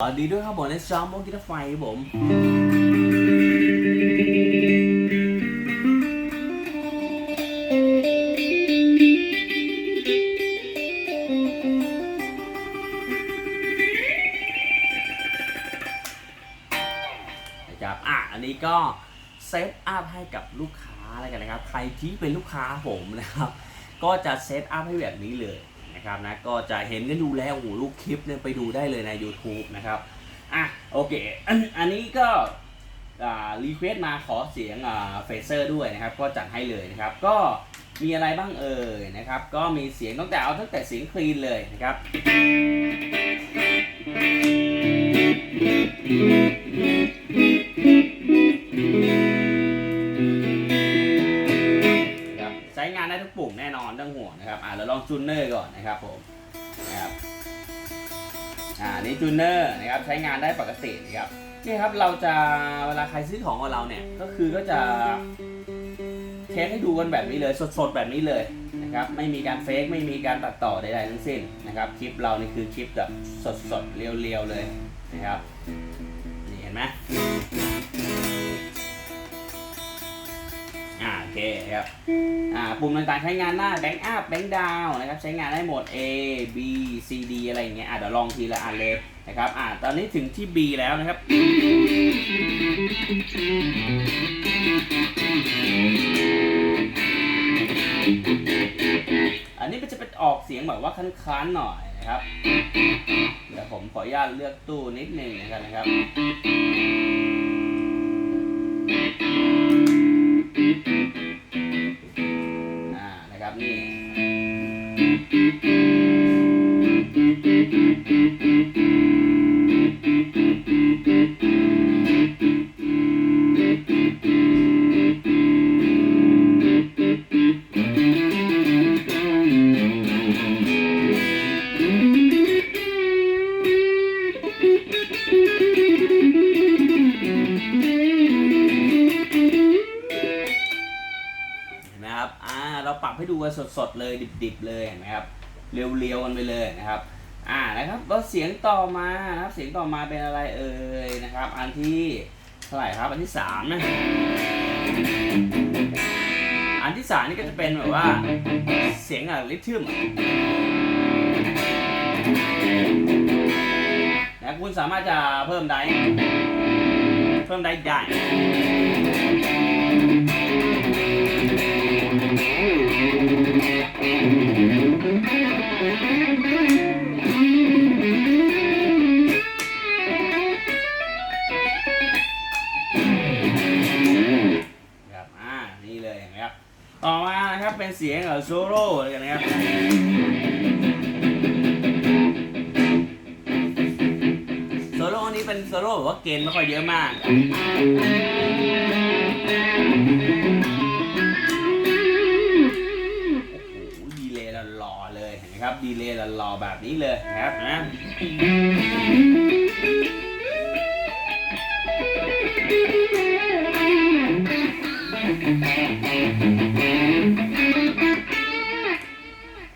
สวัสดีด้วยครับผมในซอมวงกีตาไฟผมนะครับอะอันนี้ก็เซตอัพให้กับลูกค้าแล้วกันนะครับ ใครที่เป็นลูกค้าผมนะครับ ก็จะเซตอัพให้แบบนี้เลย นะครับนะก็จะเห็นกันดูแล้วโอ้โหลูกคลิปเนี่ยไปดูได้เลยใน YouTube นะครับอะโอเคอันอันนี้ก็รีเควสมาขอเสียงเฟเซอร์ด้วยนะครับ ก็จัดให้เลยนะครับ ก็มีอะไรบ้างเอ่ยนะครับ ก็มีเสียงตั้งแต่เอาตั้งแต่เสียงคลีนเลยนะครับนะครับ ก่อนนะครับผมนะครับอ่านี่จูเนอร์นะครับใช้งานได้ปกตินะครับนี่ครับเราจะเวลาใครซื้อของกับเราเนี่ยก็คือก็จะเทสให้ดูกันแบบนี้เลยสดๆแบบนี้เลยนะครับไม่มีการเฟกไม่มีการตัดต่อใดๆทั้งสิ้นนะครับคลิปเรานี่คือคลิปแบบสดๆเรียวๆเลยนะครับนี่เห็นไหม อ่าโอเคครับอ่าปุ่มต่างๆใช้งานได้แบงค์อัพแบงค์ดาวนะครับใช้งานได้หมด A B C D อะไรอย่างเงี้ยอ่าเดี๋ยวลองทีละอันเลยนะครับอ่าตอนนี้ถึงที่ B แล้วนะครับอันนี้มันจะเป็นออกเสียงแบบว่าค้นๆหน่อยนะครับเดี๋ยวผมขออนุญาตเลือกตู้นิดนึงนะครับนะครับ สดๆเลยดิบๆเลยเห็นไหมครับเรียวๆกันไปเลยนะครับ อ่านะครับแล้วเสียงต่อมานะครับ เสียงต่อมาเป็นอะไรเอ่ยนะครับ อันที่เท่าไหร่ครับ อันที่สามนะอันที่สามนี่ก็จะเป็นแบบว่าเสียงอะลิทึมนะคุณสามารถจะเพิ่มไดฟ์เพิ่มไดฟ์ได้ ครับอ่านี่เลยเห็นไหมครับ ต่อมานะครับเป็นเสียงโซโล่เลยกันนะครับโซโล่อันนี้เป็นโซโล่แบบว่าเกณฑ์ไม่ค่อยเยอะมาก นไหมครับดีเลยหล่อๆแบบนี้เลยนะครับนะ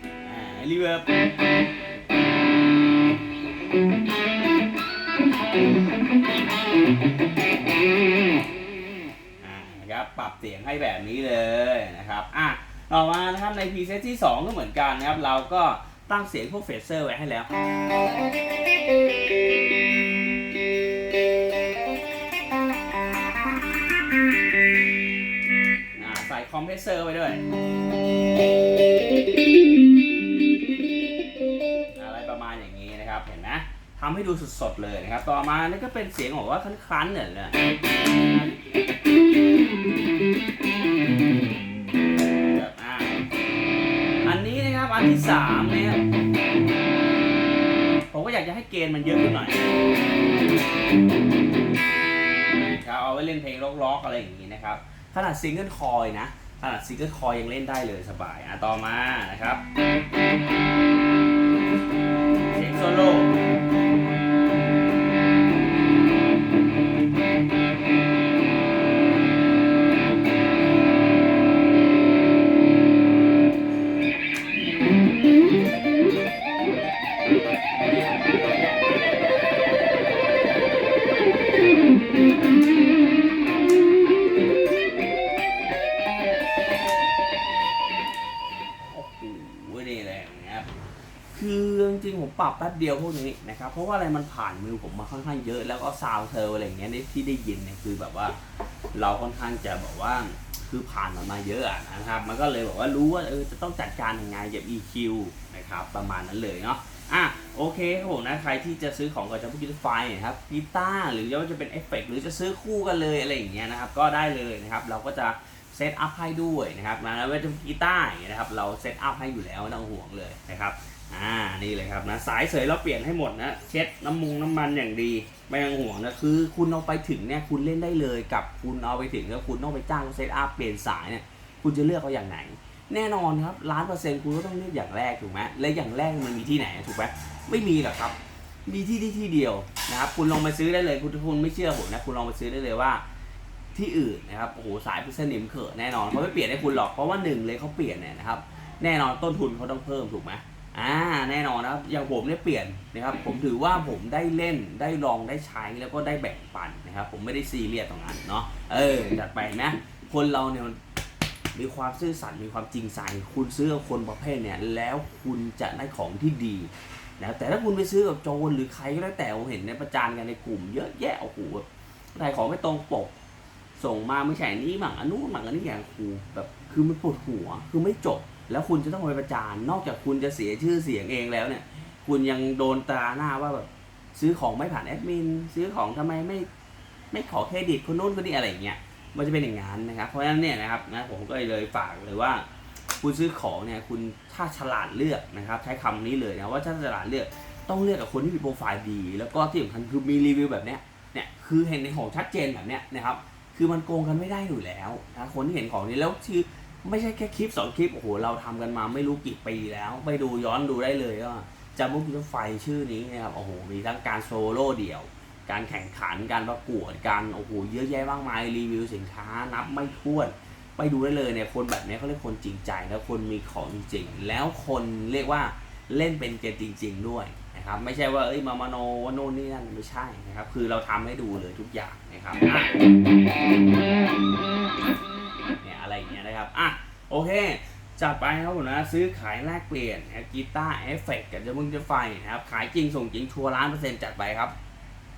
อ่ารีเวิร์บอ่านะครับปรับเสียงให้แบบนี้เลยนะครับอะ ต่อมานะครับในพรีเซตที่ 2 ก็เหมือนกันนะครับ เราก็ตั้งเสียงพวกเฟเซอร์ไว้ให้แล้วอ่าใส่คอมเพรสเซอร์ไว้ด้วย อะไรประมาณอย่างนี้นะครับ เห็นไหมทำให้ดูสดๆเลยนะครับ ต่อมานี่ก็เป็นเสียงของว่าคลันๆเนี่ย ที่สามเนี่ยผมก็อยากจะให้เกณฑ์มันเยอะขึ้นหน่อยครับเอาไว้เล่นเพลงล็อกๆอะไรอย่างนี้นะครับ ขนาดซิงเกิลคอยนะ ขนาดซิงเกิลคอยยังเล่นได้เลยสบายอะต่อมานะครับเสียงโซโล่ งผมปรับแป๊บเดียวพวกนี้นะครับ เพราะว่าอะไรมันผ่านมือผมมาค่อนข้างเยอะ แล้วก็ซาวเธออะไรอย่างเงี้ยที่ได้ยินเนี่ยคือแบบว่า เราค่อนข้างจะแบบว่าคือผ่านมันมาเยอะนะครับ มันก็เลยบอกว่ารู้ว่าเออจะต้องจัดการยังไงเก็บ EQ นะครับประมาณนั้นเลยเนาะอะโอเคครับผมนะใครที่จะซื้อของกับจะพูดกิฟไฟนะครับกีตาร์หรือว่าจะเป็นเอฟเฟกต์หรือจะซื้อคู่กันเลยอะไรอย่างเงี้ยนะครับก็ได้เลยนะครับเราก็จะเซตอัพให้ด้วยนะครับนะแล้วจะกีตาร์นะครับเราเซตอัพให้อยู่แล้วไม่ต้องห่วงเลยนะครับ อ่านี่เลยครับนะสายเสยเราเปลี่ยนให้หมดนะเช็ดน้ำมุงน้ำมันอย่างดีไม่ต้องห่วงนะคือ คุณเอาไปถึงเนี่ยคุณเล่นได้เลยกับคุณเอาไปถึงแล้วคุณต้องไปจ้างเซตอัพเปลี่ยนสายเนี่ยคุณจะเลือกเอาอย่างไหน แน่นอนครับล้านเปอร์เซ็นต์คุณก็ต้องเลือกอย่างแรกถูกไหมและอย่างแรกมันมีที่ไหนถูกไหมไม่มีหรอกครับ มีที่ที่ที่เดียวนะครับคุณลองไปซื้อได้เลยคุณคุณไม่เชื่อผมนะคุณลองไปซื้อได้เลยว่าที่อื่นนะครับโอ้โหสายพิเศษนิมเขอะแน่นอนเขาไม่เปลี่ยนให้คุณหรอกเพราะว่าหนึ่งเลยเขาเปลี่ยนเนี่ยนะครับแน่นอนต้นทุนเขาต้องเพิ่มถูกไหม อ่าแน่นอนนะครับอย่างผมเนี่ยเปลี่ยนนะครับผมถือว่าผมได้เล่นได้ลองได้ใช้แล้วก็ได้แบ่งปันนะครับ ผมไม่ได้ซีเรียสตรงนั้นเนาะเออจัดไปนะคนเราเนี่ยมีความซื่อสัตย์มีความจริงใจคุณซื้อกับคนประเภทเนี่ยแล้วคุณจะได้ของที่ดีนะแต่ถ้าคุณไปซื้อกับโจรหรือใครก็แล้วแต่ผมเห็นในประจานกันในกลุ่ม เยอะแยะโอ้โหอะไรของไม่ตรงปก ส่งมาไม่ใช่นนี้หมั่งอันนู้นหมั่งอันนี้อย่างครูแบบคือมันปวดหัวคือไม่จบ แล้วคุณจะต้องไปประจานนอกจากคุณจะเสียชื่อเสียงเองแล้วเนี่ย คุณยังโดนตราหน้าว่าแบบซื้อของไม่ผ่านแอดมินซื้อของทำไมไม่ไม่ขอเครดิตคนนู้นคนนี้อะไรอย่างเงี้ยมันจะเป็นอย่างนั้นนะครับ เพราะฉะนั้นเนี่ยนะครับนะผมก็เลยฝากเลยว่า คุณซื้อของเนี่ยคุณถ้าฉลาดเลือกนะครับ ใช้คำนี้เลยนะว่าถ้าฉลาดเลือกต้องเลือกกับคนที่มีโปรไฟล์ดี แล้วก็ที่สำคัญคือมีรีวิวแบบเนี้ยเนี่ยคือเห็นในของชัดเจนแบบเนี้ยนะครับ คือมันโกงกันไม่ได้อยู่แล้วนะคนที่เห็นของนี้แล้วคือ ไม่ใช่แค่คลิปสองคลิปโอ้โหเราทำกันมาไม่รู้กี่ปีแล้ว ไปดูย้อนดูได้เลยว่าจำมุกไฟชื่อนี้นะครับโอ้โหมีทั้งการโซโล่เดี่ยว การแข่งขันการประกวดการโอ้โหเยอะแยะมากมายรีวิวสินค้านับไม่ถ้วนไปดูได้เลยเนี่ยคนแบบนี้เขาเรียกคนจริงใจแล้วคนมีของจริงแล้วคนเรียกว่าเล่นเป็นเกมจริง ๆ ด้วยนะครับไม่ใช่ว่าเอ้ยมามาโนว่าโน่นนี่นั่นไม่ใช่นะครับคือเราทำให้ดูเลยทุกอย่างนะครับ อะโอเคจัดไปครับผมนะ ซื้อขายแลกเปลี่ยนกีตาร์เอฟเฟกต์กับจะมึงจะไฟนะครับ ขายจริงส่งจริงชัวร์ล้านเปอร์เซ็นต์จัดไปครับ